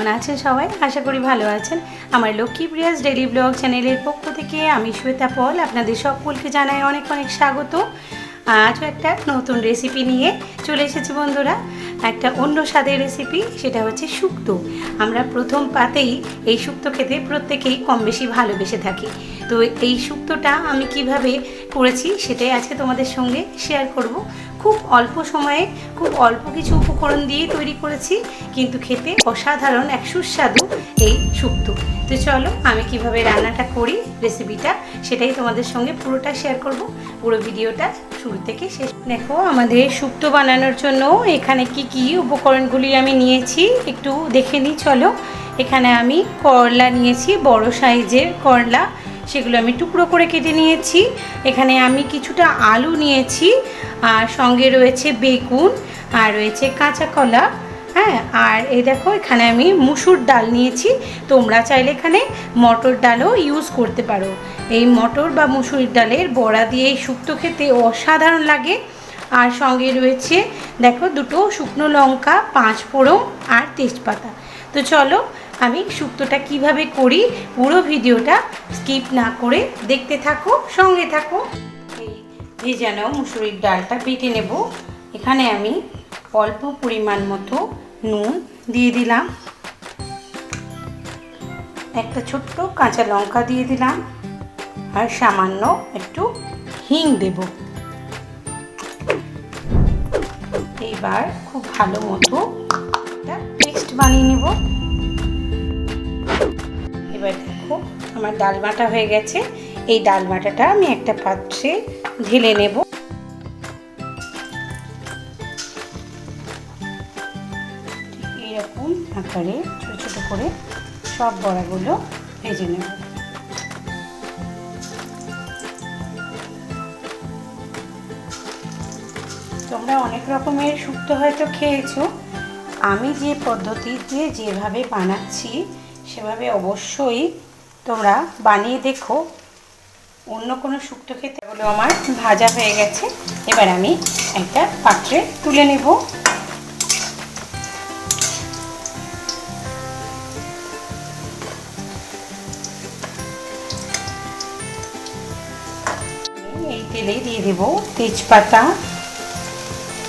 কেমন আছেন সবাই? আশা করি ভালো আছেন। আমার লক্ষ্মী প্রিয়াস ডেলি ব্লগ চ্যানেলের পক্ষ থেকে আমি শ্বেতা পল, আপনাদের সকলকে জানাই অনেক অনেক স্বাগত। আজও একটা নতুন রেসিপি নিয়ে চলে এসেছি বন্ধুরা। একটা অন্য স্বাদের রেসিপি সেটা হচ্ছে শুক্তো। আমরা প্রথম পাতেই এই শুক্তো খেতে প্রত্যেকেই কম বেশি ভালোবেসে থাকি। তো এই শুক্তোটা আমি কীভাবে করেছি, সেটাই আজকে তোমাদের সঙ্গে শেয়ার করব। খুব অল্প সময়ে খুব অল্প কিছু উপকরণ দিয়ে তৈরি করেছি, কিন্তু খেতে অসাধারণ এক সুস্বাদু এই শুক্তো তো চলো আমি কীভাবে রান্নাটা করি রেসিপিটা সেটাই তোমাদের সঙ্গে পুরোটা শেয়ার করব। পুরো ভিডিওটা শুরু থেকে শেষ। দেখো, আমাদের শুক্তো বানানোর জন্য এখানে কি কি উপকরণগুলি আমি নিয়েছি, একটু দেখে নিই চলো। এখানে আমি করলা নিয়েছি, বড় সাইজের করলা। সেগুলো আমি টুকরো করে কেটে নিয়েছি। এখানে আমি কিছুটা আলু নিয়েছি, আর সঙ্গে রয়েছে বেগুন, আর রয়েছে কাঁচা কলা হ্যাঁ আর এই দেখো এখানে আমি মুসুর ডাল নিয়েছি। তোমরা চাইলে এখানে মটর ডালও ইউজ করতে পারো। এই মটর বা মুসুর ডালের বড়া দিয়ে এই শুক্তো খেতে অসাধারণ লাগে। আর সঙ্গে রয়েছে, দেখো দুটো শুকনো লঙ্কা, পাঁচ ফোড়ন আর তেজপাতা। তো চলো আমি শুক্তোটা কীভাবে করি পুরো ভিডিওটা স্কিপ না করে দেখতে থাকো, সঙ্গে থাকো। এই ভেজানো মুসুরির ডালটা বেটে নেব। এখানে আমি অল্প পরিমাণ মতো নুন দিয়ে দিলাম। একটা ছোট্ট কাঁচা লঙ্কা দিয়ে দিলাম। আর সামান্য একটু হিং দেব। এইবার খুব ভালো মতো একটা পেস্ট বানিয়ে নেব। আমার ডাল বাটা হয়ে গেছে। এই ডাল বাটাটা আমি একটা পাত্রে ঢেলে নেব। এইরকম আকারে ছোটো ছোটো করে সব বড়াগুলো ভেজে নেব। তোমরা অনেক রকমের শুক্তো হয়তো খেয়েছো। আমি যে পদ্ধতিতে যেভাবে বানাচ্ছি, সেভাবে অবশ্যই তোমরা বানিয়ে দেখো। অন্য কোনো শুক্তো খেতে হলো আমার ভাজা হয়ে গেছে। এবার আমি একটা পাত্রে তুলে নেব। এই তেলে দিয়ে দেব তেজপাতা,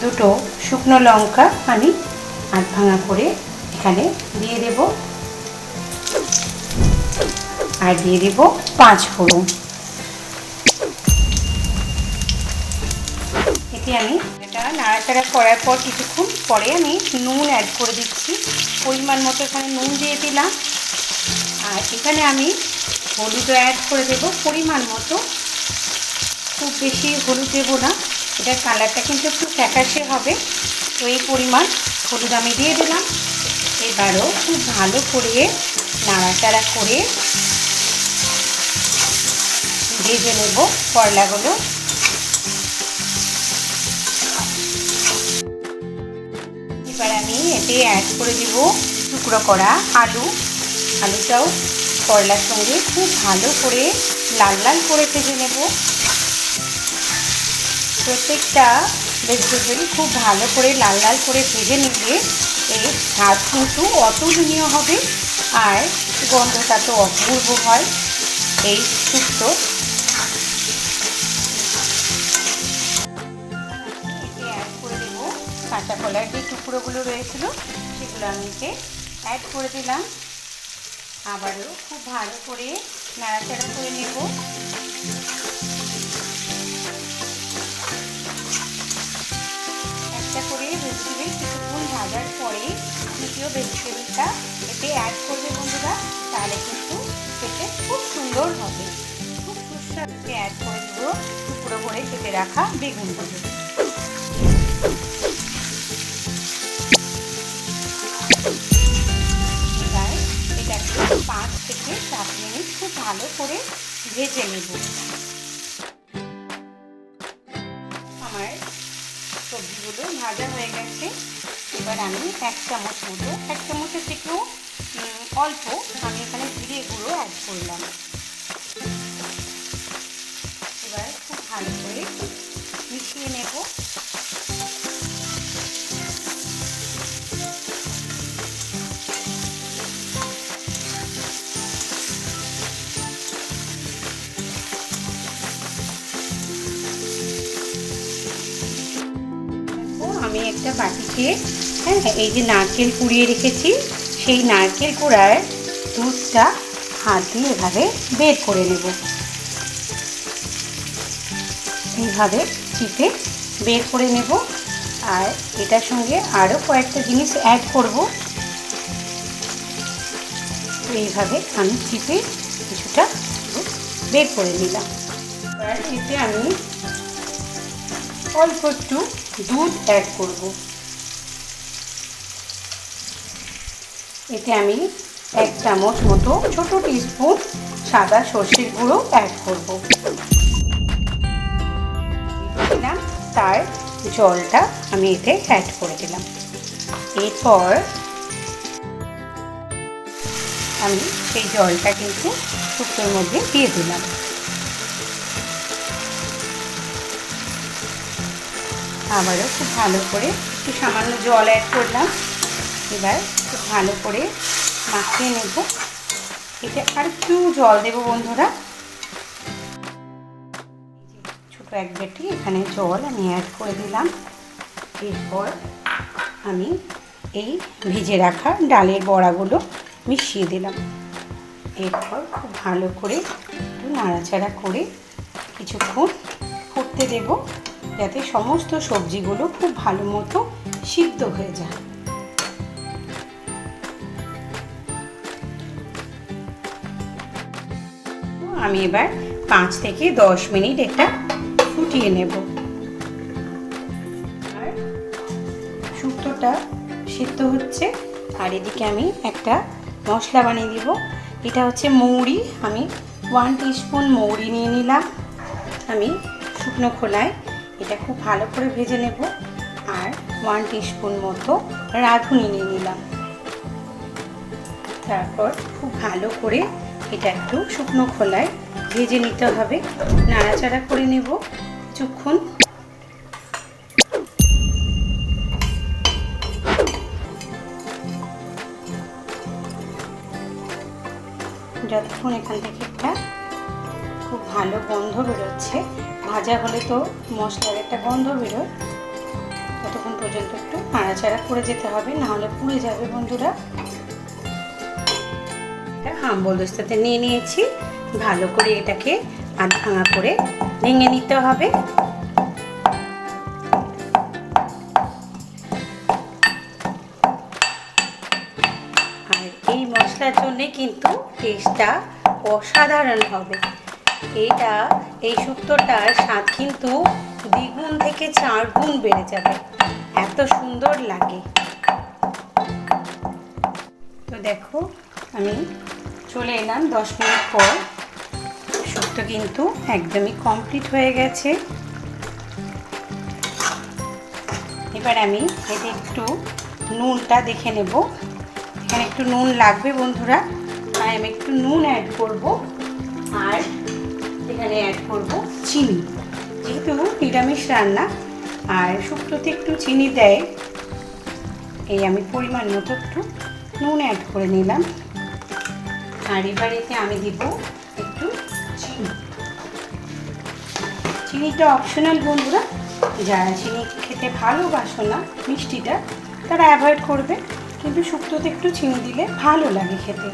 দুটো শুকনো লঙ্কা। আমি আধ ভাঙা করে এখানে দিয়ে দেব। আর দিয়ে দেব পাঁচ ফোড়ন। এতে আমি এটা নাড়াচাড়া করার পর কিছুক্ষণ পরে আমি নুন অ্যাড করে দিচ্ছি। পরিমাণ মতো এখানে নুন দিয়ে দিলাম। আর এখানে আমি হলুদও অ্যাড করে দেব। পরিমাণ মতো খুব বেশি হলুদ দেবো না। এটার কালারটা কিন্তু একটু ফ্যাকাশে হবে। তো এই পরিমাণ হলুদ আমি দিয়ে দিলাম। এবারও খুব ভালো করে নাড়াচাড়া করে ভেজে নেব করলাগুলো এবার আমি এতে অ্যাড করে দিব টুকরো করা আলু। আলুটাও করলার সঙ্গে খুব ভালো করে লাল লাল করে ভেজে নেব। প্রত্যেকটা ভেজিটেবল খুব ভালো করে লাল লাল করে ভেজে নিলে এর স্বাদ কিন্তু অতুলনীয় হবে, আর গন্ধটা তো অপূর্ব হয়। এই শুক্তো কাঁচা কলার যে টুকরোগুলো রয়েছিল, সেগুলো আমি অ্যাড করে দিলাম। আবারও খুব ভালো করে নাড়াচাড়া করে নেব। একটা করে ভেজিটেবিল কিছুক্ষণ ভাজার পরে দ্বিতীয় ভেজিটেবিলটা এতে অ্যাড করবে বন্ধুরা, তাহলে কিন্তু খেতে খুব সুন্দর হবে। খুব সুস্বাদু। অ্যাড করে দেবো টুকরো করে কেটে রাখা বেগুনগুলো। ভালো করে ভেজে নেব। আমার সবজিগুলো ভাজা হয়ে গেছে। এবার আমি এক চামচ মতো, এক চামচের থেকেও অল্প। আমি এখানে একটা বাটিতে হ্যাঁ এই যে নারকেল কুড়িয়ে রেখেছি, সেই নারকেল কুড়ার দুধটা হাত দিয়ে এভাবে বের করে নেব। এইভাবে চিপে বের করে নেব। আর এটার সঙ্গে আরও কয়েকটা জিনিস অ্যাড করব। এইভাবে আমি চিপে কিছুটা বের করে নিলাম। এবার এতে আমি অল্প একটু দুধ অ্যাড করব। এতে আমি এক চামচ মতো ছোট টিস্পুন সাদা সর্ষের গুঁড়ো অ্যাড করব। দিলাম, তার জলটা আমি এতে অ্যাড করে দিলাম। এরপর আমি সেই জলটা কিন্তু শুক্তোর মধ্যে দিয়ে দিলাম। আবারও খুব ভালো করে একটু সামান্য জল অ্যাড করলাম। এবার খুব ভালো করে মাখিয়ে নেব। এতে আর একটু জল দেবো বন্ধুরা। ছোটো এক বেটি এখানে জল আমি অ্যাড করে দিলাম। এরপর আমি এই ভিজে রাখা ডালের বড়াগুলো মিশিয়ে দিলাম। এরপর খুব ভালো করে একটু নাড়াচাড়া করে কিছুক্ষণ ফুটতে দেব। যাতে সমস্ত সবজিগুলো খুব ভালো মতো সিদ্ধ হয়ে যায়। আমি এবার পাঁচ থেকে দশ মিনিট এটা ফুটিয়ে নেব। আর শুক্তোটা সিদ্ধ হচ্ছে, আর এদিকে আমি একটা মশলা বানিয়ে দিব। এটা হচ্ছে মৌরি। আমি ওয়ান টিস্পুন মৌরি নিয়ে নিলাম। আমি শুকনো খোলায় এটা খুব ভালো করে ভেজে নেব আর ওয়ান টিস্পুন মতো রাঁধুনি নিয়ে নিলাম। তারপর খুব ভালো করে এটা একটু শুকনো খোলায় ভেজে নিতে হবে। নাড়াচাড়া করে নেব কিছুক্ষণ। যতক্ষণ এখান থেকে একটা খুব ভালো গন্ধ বেরোচ্ছে ভাজা হলে তো মশলার একটা গন্ধ বেরোয়। ততক্ষণ পর্যন্ত একটু নাড়াচাড়া করে যেতে হবে নাহলে পুড়ে যাবে বন্ধুরা। হাম্বল দোস্তাতে নিয়ে নিয়েছি। ভালো করে এটাকে আধ ভাঙা করে ভেঙে নিতে হবে। আর এই মশলার জন্যে কিন্তু টেস্টটা অসাধারণ হবে। এইটা এই শুক্তোটার স্বাদ কিন্তু দ্বিগুণ থেকে চার গুণ বেড়ে যাবে। এত সুন্দর লাগে। তো দেখো, আমি চলে এলাম দশ মিনিট পর। শুক্তো কিন্তু একদমই কমপ্লিট হয়ে গেছে। এবার আমি এতে একটু নুনটা দেখে নেব। এখানে একটু নুন লাগবে বন্ধুরা। তাই আমি একটু নুন অ্যাড করব। এখানে অ্যাড করব চিনি। যেহেতু নিরামিষ রান্না, আর শুক্তোতে একটু চিনি দেয়, এই আমি পরিমাণ মতো একটু নুন অ্যাড করে নিলাম। আর এবার এতে আমি দিব একটু চিনি। চিনিটা অপশনাল বন্ধুরা, যারা চিনি খেতে ভালোবাসো না, মিষ্টিটা, তারা অ্যাভয়েড করবে, কিন্তু শুক্তোতে একটু চিনি দিলে ভালো লাগে খেতে।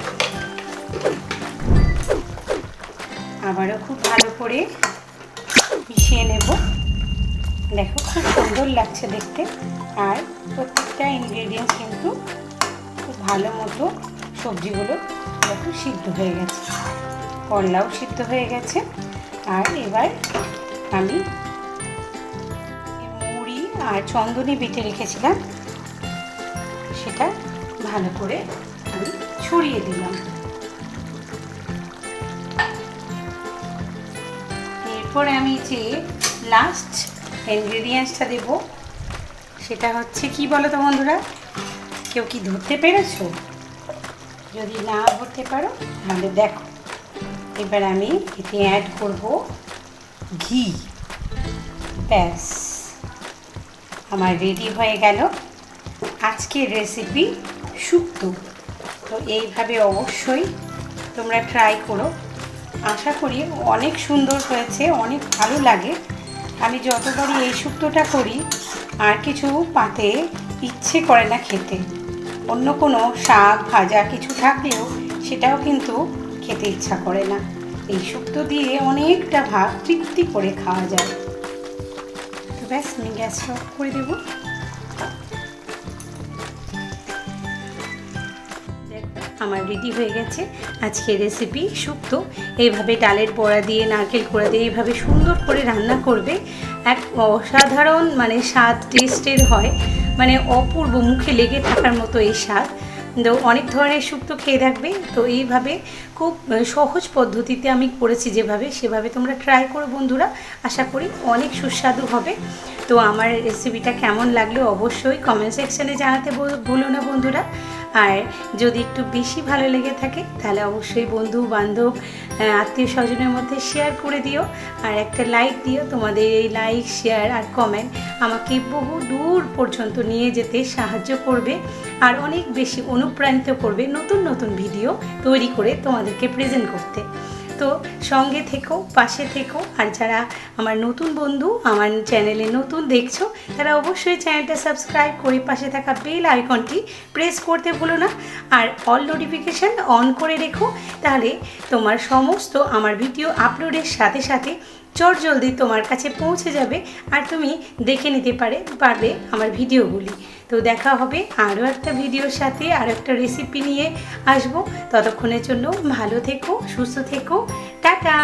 আবারও খুব ভালো করে মিশিয়ে নেব। দেখো, খুব সুন্দর লাগছে দেখতে। আর প্রত্যেকটা ইনগ্রেডিয়েন্টস কিন্তু খুব ভালো মতো সবজিগুলো দেখো সিদ্ধ হয়ে গেছে। করলাও সিদ্ধ হয়ে গেছে। আর এবার আমি মুড়ি আর চন্দনী বেটে রেখেছিলাম। সেটা ভালো করে আমি ছড়িয়ে দিলাম। এরপরে আমি যে লাস্ট ইনগ্রেডিয়েন্টসটা দেব, সেটা হচ্ছে কি বলো তো বন্ধুরা? কেউ কি ধরতে পেরেছ? যদি না ধরতে পারো, তাহলে দেখো। এবার আমি এতে অ্যাড করব ঘি। ব্যাস। আমার রেডি হয়ে গেল। আজকের রেসিপি শুক্তো তো এইভাবে অবশ্যই তোমরা ট্রাই করো। আশা করি অনেক সুন্দর হয়েছে, অনেক ভালো লাগে। আমি যতবারই এই শুক্তোটা করি, আর কিছু পাতে ইচ্ছে করে না খেতে। অন্য কোনো শাক, ভাজা কিছু থাকলেও সেটাও কিন্তু খেতে ইচ্ছা করে না। এই শুক্তো দিয়ে অনেকটা ভাত তৃপ্তি করে খাওয়া যায়। তো ব্যাস, আমি গ্যাস অফ করে দেবো। আমার রেডি হয়ে গেছে। আজকের রেসিপি শুক্তো এইভাবে ডালের বড়া দিয়ে, নারকেল কোড়া দিয়ে এইভাবে সুন্দর করে রান্না করবে। এক অসাধারণ মানে স্বাদ টেস্টের হয়। মানে অপূর্ব মুখে লেগে থাকার মতো এই স্বাদ। তো অনেক ধরনের শুক্তো খেয়ে থাকবে। তো এইভাবে খুব সহজ পদ্ধতিতে আমি করেছি যেভাবে, সেভাবে তোমরা ট্রাই করো বন্ধুরা। আশা করি অনেক সুস্বাদু হবে। তো আমার রেসিপিটা কেমন লাগল অবশ্যই কমেন্ট সেকশানে জানাতে ভুলো না বন্ধুরা। আর যদি একটু বেশি ভালো লেগে থাকে, তাহলে অবশ্যই বন্ধু, বান্ধব আত্মীয় স্বজনের মধ্যে শেয়ার করে দিও। আর একটা লাইক দিও। তোমাদের এই লাইক শেয়ার আর কমেন্ট আমাকে বহু দূর পর্যন্ত নিয়ে যেতে সাহায্য করবে আর অনেক বেশি অনুপ্রাণিত করবে নতুন নতুন ভিডিও তৈরি করে তোমাদেরকে প্রেজেন্ট করতে। তো সঙ্গে থেকো, পাশে থেকো। আর যারা আমার নতুন বন্ধু, আমার চ্যানেলে নতুন দেখছ, তারা অবশ্যই চ্যানেলটা সাবস্ক্রাইব করে পাশে থাকা বেল আইকনটি প্রেস করতে ভুলো না। আর অল নোটিফিকেশান অন করে রেখো, তাহলে তোমার সমস্ত আমার ভিডিও আপলোডের সাথে সাথে চট জলদি তোমার কাছে পৌঁছে যাবে। আর তুমি দেখে নিতে পারে, পারবে আমার ভিডিওগুলি। তো দেখা হবে আরও একটা ভিডিওর সাথে, আর একটা রেসিপি নিয়ে আসব। ততক্ষণের জন্য ভালো থেকো, সুস্থ থেকো। টাটা!